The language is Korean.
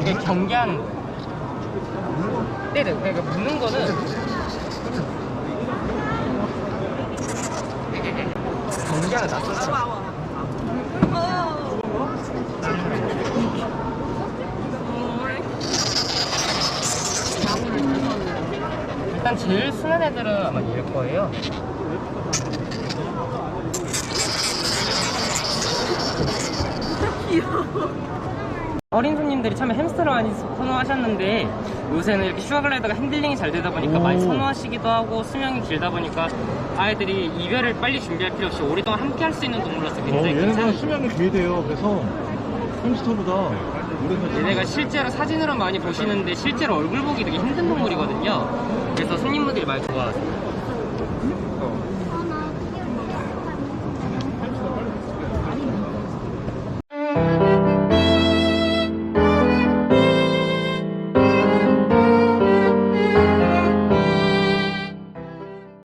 이게 거예요. 네네, 그러니까 묻는 거는 경계하는 낯설어. 일단 제일 순한 애들은 아마 이럴 거예요. 어린 손님들이 처음에 햄스터를 많이 선호하셨는데 요새는 이렇게 슈가글라이더가 핸들링이 잘 되다 보니까 오. 많이 선호하시기도 하고 수명이 길다 보니까 아이들이 이별을 빨리 준비할 필요 없이 오랫동안 함께 할 수 있는 동물로서 어, 굉장히 얘네가 괜찮은 수명이 길대요. 그래서 햄스터보다 오래. 얘네가 실제로 사진으로 많이 보시는데 실제로 얼굴 보기 되게 힘든 동물이거든요. 그래서 손님분들이 많이 좋아하세요.